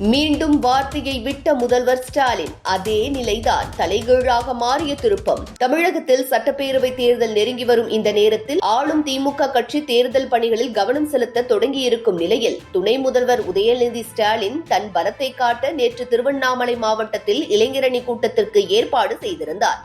மீண்டும் வார்த்தையை விட்ட முதல்வர் ஸ்டாலின் அதே நிலைதான் தலைகீழாக மாறிய திருப்பம். தமிழகத்தில் சட்டப்பேரவை தேர்தல் நெருங்கி வரும் இந்த நேரத்தில் ஆளும் திமுக கட்சி தேர்தல் பணிகளில் கவனம் செலுத்த தொடங்கியிருக்கும் நிலையில் துணை முதல்வர் உதயநிதி ஸ்டாலின் தன் பலத்தை காட்ட நேற்று திருவண்ணாமலை மாவட்டத்தில் இளைஞரணி கூட்டத்திற்கு ஏற்பாடு செய்திருந்தார்.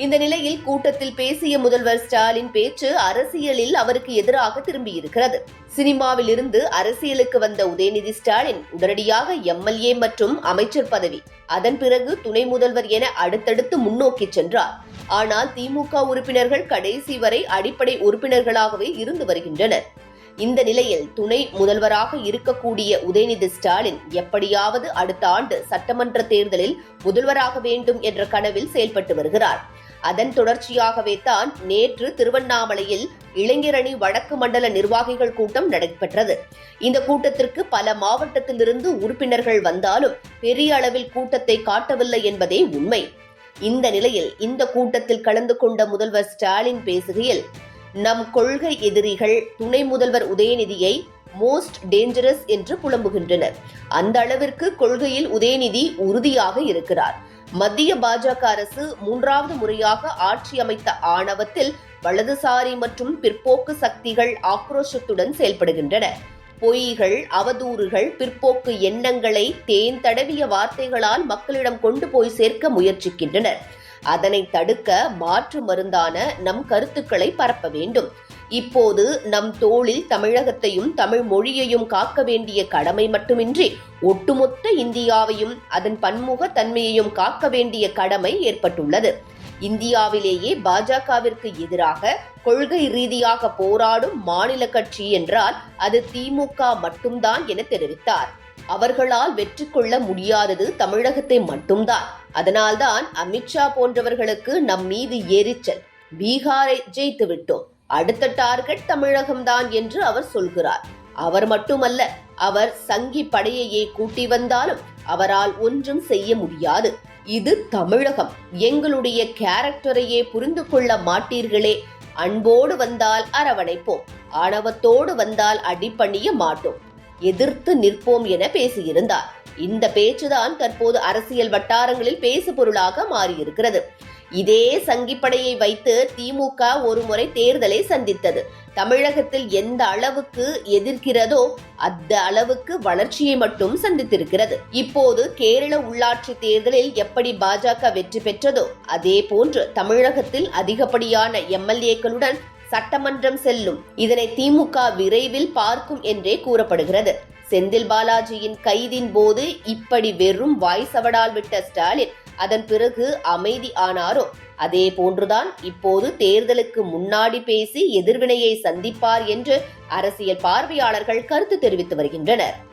இந்த நிலையில் கூட்டத்தில் பேசிய முதல்வர் ஸ்டாலின் பேச்சு அரசியலில் அவருக்கு எதிராக திரும்பியிருக்கிறது. சினிமாவில் இருந்து அரசியலுக்கு வந்த உதயநிதி ஸ்டாலின் உடனடியாக எம்எல்ஏ மற்றும் அமைச்சர் பதவி அதன் பிறகு துணை முதல்வர் என அடுத்தடுத்து முன்னோக்கி சென்றார். ஆனால் திமுக உறுப்பினர்கள் கடைசி வரை அடிப்படை உறுப்பினர்களாகவே இருந்து வருகின்றனர். இந்த நிலையில் துணை முதல்வராக இருக்கக்கூடிய உதயநிதி ஸ்டாலின் எப்படியாவது அடுத்த ஆண்டு சட்டமன்ற தேர்தலில் முதல்வராக வேண்டும் என்ற கனவில் செயல்பட்டு வருகிறார். அதன் தொடர்ச்சியாகவே தான் நேற்று திருவண்ணாமலையில் இளைஞரணி வடக்கு மண்டல நிர்வாகிகள் கூட்டம் நடைபெற்றது. இந்த கூட்டத்திற்கு பல மாவட்டத்திலிருந்து உறுப்பினர்கள் வந்தாலும் பெரிய அளவில் கூட்டத்தை காட்டவில்லை என்பதே உண்மை. இந்த நிலையில் இந்த கூட்டத்தில் கலந்து கொண்ட முதல்வர் ஸ்டாலின் பேசுகையில் நம் கொள்கை எதிரிகள் துணை முதல்வர் உதயநிதியை மோஸ்ட் டேஞ்சரஸ் என்று புலம்புகின்றனர். அந்த அளவிற்கு கொள்கையில் உதயநிதி உறுதியாக இருக்கிறார். மத்திய பாஜக அரசு மூன்றாவது முறையாக ஆட்சி அமைத்த ஆணவத்தில் வலதுசாரி மற்றும் பிற்போக்கு சக்திகள் ஆக்ரோஷத்துடன் செயல்படுகின்றன. பொய்கள் அவதூறுகள் பிற்போக்கு எண்ணங்களை தேன் தடவிய வார்த்தைகளால் மக்களிடம் கொண்டு போய் சேர்க்க முயற்சிக்கின்றனர். அதனை தடுக்க மாற்று மருந்தான நம் கருத்துக்களை பரப்ப வேண்டும். இப்போது நம் தோளில் தமிழகத்தையும் தமிழ் மொழியையும் காக்க வேண்டிய கடமை மட்டுமின்றி ஒட்டுமொத்த இந்தியாவையும் அதன் பன்முக தன்மையையும் காக்க வேண்டிய கடமை ஏற்பட்டுள்ளது. இந்தியாவிலேயே பாஜகவிற்கு எதிராக கொள்கை ரீதியாக போராடும் மாநில கட்சி என்றால் அது திமுக மட்டும்தான் என தெரிவித்தார். அவர்களால் வெற்றி கொள்ள முடியாதது தமிழகத்தை மட்டும்தான். அதனால்தான் அமித்ஷா போன்றவர்களுக்கு நம் மீது எரிச்சல் பீகாரை ஜெயித்து விட்டோம் அடுத்த டார்கெட் தமிழகம்தான் என்று அவர் சொல்கிறார். அவர் மட்டுமல்ல அவர் சங்கி படையையே கூட்டி வந்தாலும் அவரால் ஒன்றும் செய்ய முடியாது. இது தமிழகம். எங்களுடைய கேரக்டரையே புரிந்து கொள்ள மாட்டீர்களே. அன்போடு வந்தால் அரவணைப்போம். ஆணவத்தோடு வந்தால் அடிப்பணிய மாட்டோம். எதிர்த்து நிற்போம் என பேசியிருந்தார். இந்த பேச்சுதான் தற்போது அரசியல் வட்டாரங்களில் பேசு பொருளாக மாறியிருக்கிறது. இதே சங்கிப்படையை வைத்து திமுக ஒருமுறை தேர்தலை சந்தித்தது. தமிழகத்தில் எந்த அளவுக்கு எதிர்க்கிறதோ அந்த அளவுக்கு வளர்ச்சியை மட்டும் சந்தித்திருக்கிறது. இப்போது கேரள உள்ளாட்சி தேர்தலில் எப்படி பாஜக வெற்றி பெற்றதோ அதே போன்று தமிழகத்தில் அதிகப்படியான எம்எல்ஏக்களுடன் சட்டமன்றம் செல்லும். இதனை திமுக விரைவில் பார்க்கும் என்றே கூறப்படுகிறது. செந்தில் பாலாஜியின் கைதின் போது இப்படி வெறும் வாய் சவடால் விட்ட ஸ்டாலின் அதன் பிறகு அமைதி ஆனாரோ? அதே போன்றுதான் இப்போது தேர்தலுக்கு முன்னாடி பேசி எதிர்வினையை சந்திப்பார் என்று அரசியல் பார்வையாளர்கள் கருத்து தெரிவித்து வருகின்றனர்.